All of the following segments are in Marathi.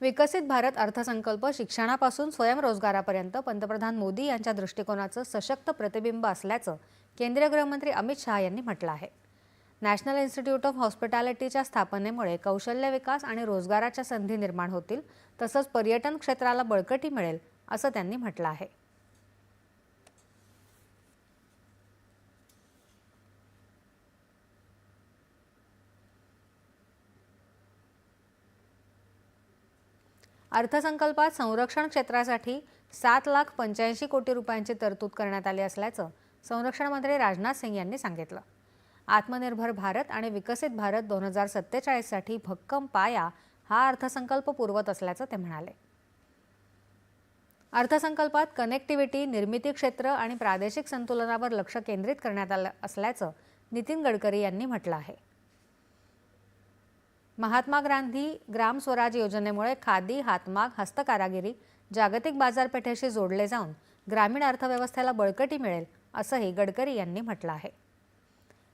विकसित भारत अर्थसंकल्प शिक्षणापासून स्वयंरोजगारापर्यंत पंतप्रधान मोदी यांच्या दृष्टिकोनाचं सशक्त प्रतिबिंब असल्याचं केंद्रीय गृहमंत्री अमित शहा यांनी म्हटलं आहे. नॅशनल इन्स्टिट्यूट ऑफ हॉस्पिटॅलिटीच्या स्थापनेमुळे कौशल्य विकास आणि रोजगाराच्या संधी निर्माण होतील तसंच पर्यटन क्षेत्राला बळकटी मिळेल असं त्यांनी म्हटलं आहे. अर्थसंकल्पात संरक्षण क्षेत्रासाठी सात लाख पंच्याऐंशी कोटी रुपयांची तरतूद करण्यात आली असल्याचं संरक्षण मंत्री राजनाथ सिंग यांनी सांगितलं. आत्मनिर्भर भारत आणि विकसित भारत दोन हजार सत्तेचाळीससाठी भक्कम पाया हा अर्थसंकल्प पुरवत असल्याचं ते म्हणाले. अर्थसंकल्पात कनेक्टिव्हिटी निर्मिती क्षेत्र आणि प्रादेशिक संतुलनावर लक्ष केंद्रित करण्यात आलं असल्याचं नितीन गडकरी यांनी म्हटलं आहे. महात्मा गांधी ग्राम स्वराज योजनेमुळे खादी हातमाग हस्तकारागिरी जागतिक बाजारपेठेशी जोडले जाऊन ग्रामीण अर्थव्यवस्थेला बळकटी मिळेल असंही गडकरी यांनी म्हटलं आहे.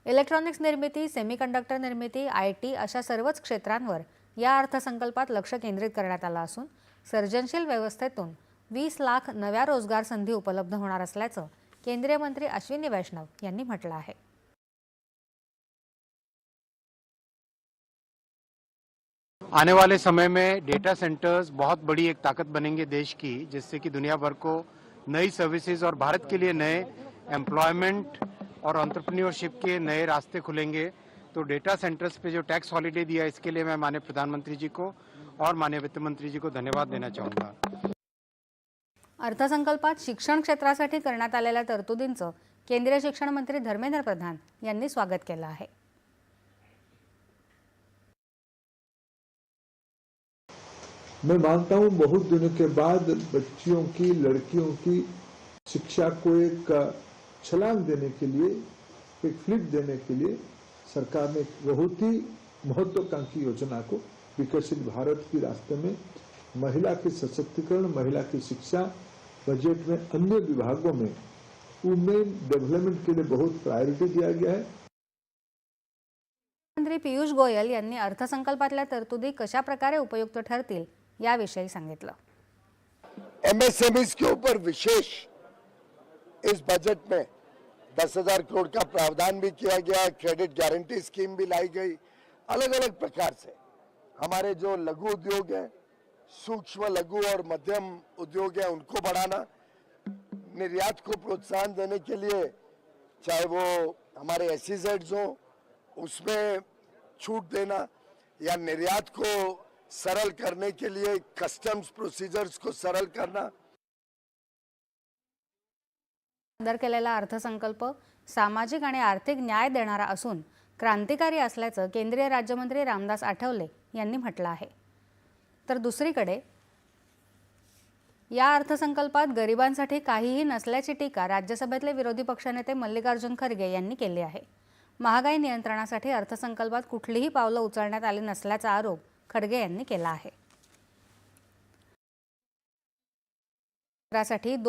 इलेक्ट्रॉनिक्स निर्मिती सेमीकंडक्टर निर्मिती आय टी अशा सर्वच क्षेत्रांवर या अर्थसंकल्पात लक्ष केंद्रित करण्यात आलं असून सर्जनशील व्यवस्थेतून वीस लाख नव्या रोजगार संधी उपलब्ध होणार असल्याचं केंद्रीय मंत्री अश्विनी वैष्णव यांनी म्हटलं आहे. आने वाले समय में डेटा सेंटर्स बहुत बड़ी एक ताकत बनेंगे देश की जिससे कि दुनिया भर को नई सर्विसेज और भारत के लिए नए एम्प्लॉयमेंट और ऑन्टरप्रन्योरशिप के नए रास्ते खुलेंगे। तो डेटा सेंटर्स पे जो टैक्स हॉलिडे दिया इसके लिए मैं माननीय प्रधानमंत्री जी को और माननीय वित्त मंत्री जी को धन्यवाद देना चाहूंगा। अर्थसंकल्पात शिक्षण क्षेत्रासाठी करण्यात आलेल्या तरतुदींचं केंद्रीय शिक्षण मंत्री धर्मेंद्र प्रधान यांनी स्वागत केलं आहे. मैं मानता हूं बहुत दिनों के बाद बच्चियों की लड़कियों की शिक्षा को एक छलांग देने के लिए एक फ्लिप देने के लिए सरकार ने बहुत ही महत्वाकांक्षी योजना को विकसित भारत के रास्ते में महिला के सशक्तिकरण महिला की शिक्षा बजट में अन्य विभागों में वुमेन डेवलपमेंट के लिए बहुत प्रायोरिटी दिया गया है। मंत्री पियुष गोयल यांनी अर्थसंकल्पातल्या तरतुदी कशा प्रकारे उपयुक्त ठरतील? सांगितलं. एमएसएमई के ऊपर विशेष इस बजट में दस हज़ार करोड़ का प्रावधान भी किया गया क्रेडिट गारंटी स्कीम भी लाई गई अलग अलग प्रकार से। हमारे जो लघु उद्योग हैं, सूक्ष्म लघु और मध्यम उद्योग हैं, उनको बढ़ाना, निर्यात को प्रोत्साहन देने के लिए, चाहे वो हमारे एस हो, उसमें छूट देना या निर्यात को सरल करने के लिए कस्टम्स प्रोसिजर्स को सरल करना। सादर केलेला अर्थसंकल्प सामाजिक आणि आर्थिक न्याय देणारा असून क्रांतिकारी असल्याचं केंद्रीय राज्यमंत्री रामदास आठवले यांनी म्हटलं आहे. तर दुसरीकडे या अर्थसंकल्पात गरिबांसाठी काहीही नसल्याची टीका राज्यसभेतले विरोधी पक्षनेते मल्लिकार्जुन खरगे यांनी केली आहे. महागाई नियंत्रणासाठी अर्थसंकल्पात कुठलीही पावलं उचलण्यात आली नसल्याचा आरोप खडगे यांनी केला आहे. साठी